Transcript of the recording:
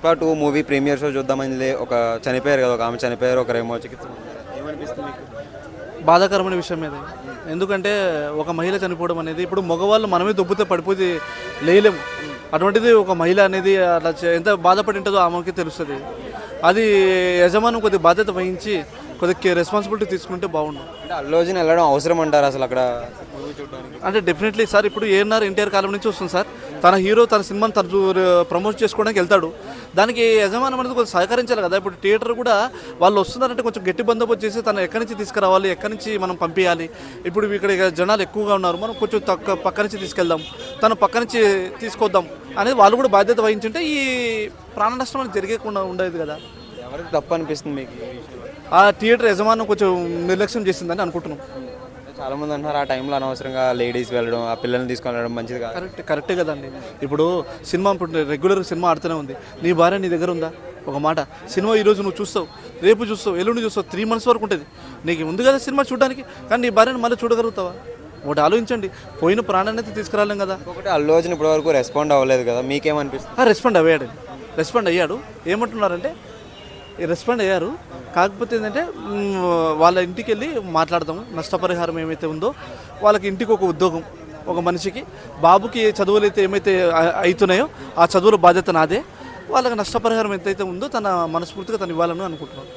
Pushpa two movie premiere show చూద్దామని ఒక చనిపోయారు కదా ఒక ఆమె చనిపోయారు ఒకరేమో చికిత్స బాధాకరమైన విషయం ఇది. ఎందుకంటే ఒక మహిళ చనిపోవడం అనేది ఇప్పుడు మగవాళ్ళు మనమే దొబ్బితే పడిపోతే లేయలేము. అటువంటిది ఒక మహిళ అనేది అలా చే- ఎంత బాధపడి ఉంటుందో ఆమెకి తెలుస్తుంది. అది యజమానం కొద్ది బాధ్యత వహించి కొద్దిగా రెస్పాన్సిబిలిటీ తీసుకుంటే బాగుండు. అంటే అల్లు అర్జున్ వెళ్ళడం అవసరం అంటారు అసలు అక్కడ మూవీ చూడడానికి? అంటే డెఫినెట్లీ సార్ ఇప్పుడు ఏఎన్ఆర్ ఎన్టీఆర్ కాలం నుంచి వస్తుంది సార్. తన హీరో తన సినిమాని తను ప్రమోట్ చేసుకోవడానికి వెళ్తాడు. దానికి యజమానం అనేది కొంచెం సహకరించాలి కదా. ఇప్పుడు థియేటర్ కూడా వాళ్ళు వస్తున్నారంటే కొంచెం గట్టి బందోబస్తు చేసి తను ఎక్కడి నుంచి తీసుకురావాలి ఎక్కడి నుంచి మనం పంపించాలి ఇప్పుడు ఇక్కడ ఇక జనాలు ఎక్కువగా ఉన్నారు. మనం కొంచెం తక్కువ పక్క నుంచి తీసుకెళ్దాం తను పక్క నుంచి తీసుకొద్దాం అనేది వాళ్ళు కూడా బాధ్యత వహించుంటే ఈ ప్రాణ నష్టం అనేది జరిగేకుండా ఉండేది కదా. ఎవరికి తప్పు అనిపిస్తుంది మీకు? ఆ థియేటర్ యజమానం కొంచెం నిర్లక్ష్యం చేసిందని అనుకుంటున్నాం. చాలా మంది అంటున్నారు ఆ టైంలో అనవసరంగా లేడీస్ వెళ్ళడం ఆ పిల్లల్ని తీసుకొని వెళ్ళడం మంచిది కాదు. కరెక్ట్ కరెక్టే కదండి. ఇప్పుడు సినిమా ఇప్పుడు రెగ్యులర్ సినిమా ఆడుతూనే ఉంది. నీ భార్య నీ దగ్గర ఉందా? ఒక మాట. సినిమా ఈరోజు నువ్వు చూస్తావు రేపు చూస్తావు ఎల్లుండి చూస్తావు త్రీ మంత్స్ వరకు ఉంటుంది. నీకు ఉంది కదా సినిమా చూడడానికి కానీ నీ భార్యను మళ్ళీ చూడగలుగుతావా? ఒకటి ఆలోచించండి. పోయిన ప్రాణాన్ని అయితే తీసుకురాలేం కదా. ఇంకొకటి అల్లు అర్జున్ ఇప్పటి వరకు రెస్పాండ్ అవ్వలేదు కదా మీకేమనిపిస్తుంది? రెస్పాండ్ అయ్యాడు రెస్పాండ్ అయ్యాడు. ఏమంటున్నారంటే రెస్పాండ్ అయ్యారు. కాకపోతే ఏంటంటే వాళ్ళ ఇంటికి వెళ్ళి మాట్లాడదాము నష్టపరిహారం ఏమైతే ఉందో వాళ్ళకి ఇంటికి ఒక ఉద్యోగం ఒక మనిషికి. బాబుకి చదువులు అయితే ఏమైతే అవుతున్నాయో ఆ చదువుల బాధ్యత నాదే. వాళ్ళకి నష్టపరిహారం ఎంతైతే ఉందో తన మనస్ఫూర్తిగా తను ఇవ్వాలని అనుకుంటున్నాను.